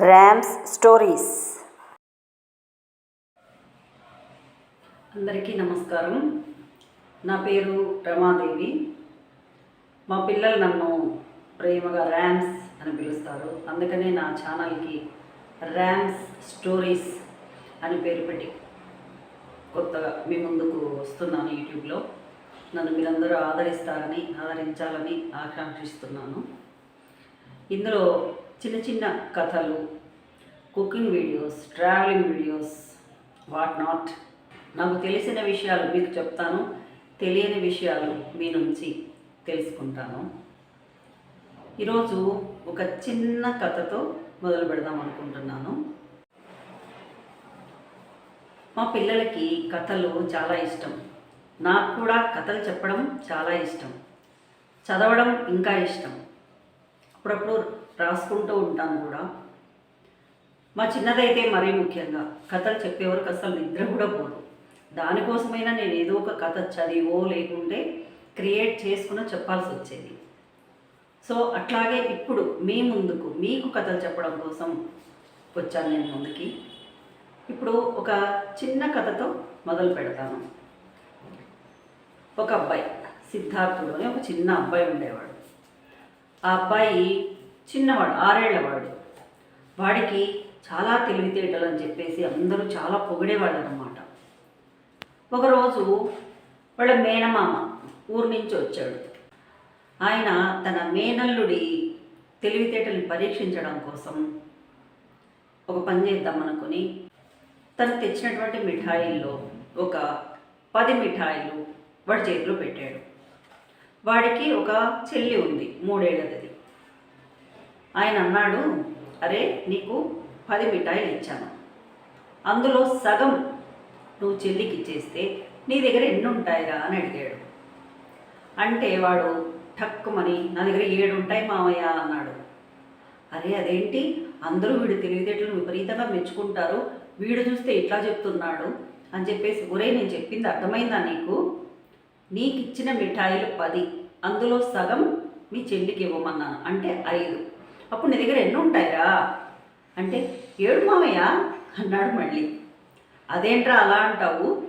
Rams stories. అందరికీ నమస్కారం. నా పేరు రమాదేవి. మా పిల్లలు నన్ను ప్రేమగా ర్యామ్స్ అని పిలుస్తారు. అందుకనే నా ఛానల్కి ర్యామ్స్ స్టోరీస్ అని పేరు పెట్టి కొత్తగా మీ ముందుకు వస్తున్నాను యూట్యూబ్లో. నన్ను మీరందరూ ఆదరిస్తారని ఆదరించాలని ఆకాంక్షిస్తున్నాను. ఇందులో చిన్న చిన్న కథలు cooking videos travelling videos what not. నాకు తెలిసిన విషయాలు మీకు చెప్తాను. తెలియని విషయాలు మీ నుంచి తెలుసుకుంటాను. ఈరోజు ఒక చిన్న కథతో మొదలు పెడదాం అనుకుంటున్నాను. మా పిల్లలకి కథలు చాలా ఇష్టం. నాకు కూడా కథలు చెప్పడం చాలా ఇష్టం. చదవడం ఇంకా ఇష్టం. అప్పుడప్పుడు రాసుకుంటూ ఉంటాను కూడా. మా చిన్నదైతే మరీ ముఖ్యంగా కథలు చెప్పేవరకు అసలు నిద్ర కూడా పోదు. దానికోసమైనా నేను ఏదో ఒక కథ చదివో లేకుంటే క్రియేట్ చేసుకుని చెప్పాల్సి వచ్చేది. సో అట్లాగే ఇప్పుడు మీ ముందుకు మీకు కథలు చెప్పడం కోసం వచ్చాను నేను ముందుకి. ఇప్పుడు ఒక చిన్న కథతో మొదలు పెడతాను. ఒక అబ్బాయి సిద్ధార్థుడు అని ఒక చిన్న అబ్బాయి ఉండేవాడు. ఆ అబ్బాయి చిన్నవాడు ఆరేళ్ళవాడు. వాడికి చాలా తెలివితేటలు అని చెప్పేసి అందరూ చాలా పొగిడేవాడు అనమాట ఒకరోజు వాళ్ళ మేనమామ ఊరు నుంచి వచ్చాడు. ఆయన తన మేనల్లుడి తెలివితేటల్ని పరీక్షించడం కోసం ఒక పని చేద్దాం అనుకుని తను తెచ్చినటువంటి మిఠాయిల్లో ఒక పది మిఠాయిలు వాడి చేతిలో పెట్టాడు. వాడికి ఒక చెల్లి ఉంది మూడేళ్ళది ఆయన అన్నాడు అరే నీకు పది మిఠాయిలు ఇచ్చాను. అందులో సగం నువ్వు చెల్లికి ఇచ్చేస్తే నీ దగ్గర ఎన్ని ఉంటాయిరా అని అడిగాడు. అంటే వాడు ఠక్కుమని నా దగ్గర ఏడు ఉంటాయి మావయ్య అన్నాడు. అరే అదేంటి? అందరూ వీడు తెలివితేటలు విపరీతంగా మెచ్చుకుంటారు. వీడు చూస్తే ఇట్లా చెప్తున్నాడు అని చెప్పేసి ఒరే నేను చెప్పింది అర్థమైందా నీకు? నీకు ఇచ్చిన మిఠాయిలు పది అందులో సగం మీ చెల్లికి ఇవ్వమన్నాను. అంటే ఐదు. అప్పుడు నీ దగ్గర ఎన్ని ఉంటాయిరా అంటే ఏడు మామయ్య అన్నాడు మళ్ళీ. అదేంట్రా అలా అంటావు?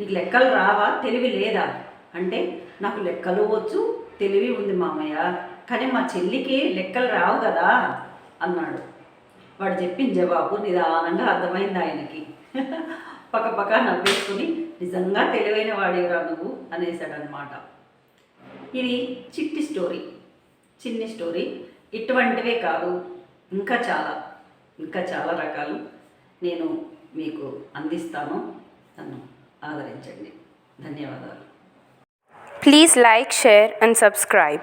నీకు లెక్కలు రావా? తెలివి లేదా? అంటే నాకు లెక్కలు వచ్చు తెలివి ఉంది మామయ్య. కానీ మా చెల్లికి లెక్కలు రావు కదా? అన్నాడు. వాడు చెప్పిన జవాబు నిదానంగా అర్థమైంది ఆయనకి. పక్క పక్క నవ్వేసుకుని నిజంగా తెలివైన వాడేవరా నువ్వు? అనేసాడనమాట ఇది చిట్టి స్టోరీ. చిన్ని స్టోరీ. ఇటువంటివే కాదు. ఇంకా చాలా ఇంకా చాలా రకాలు నేను మీకు అందిస్తాను. నన్ను ఆదరించండి. ధన్యవాదాలు. Please like share and subscribe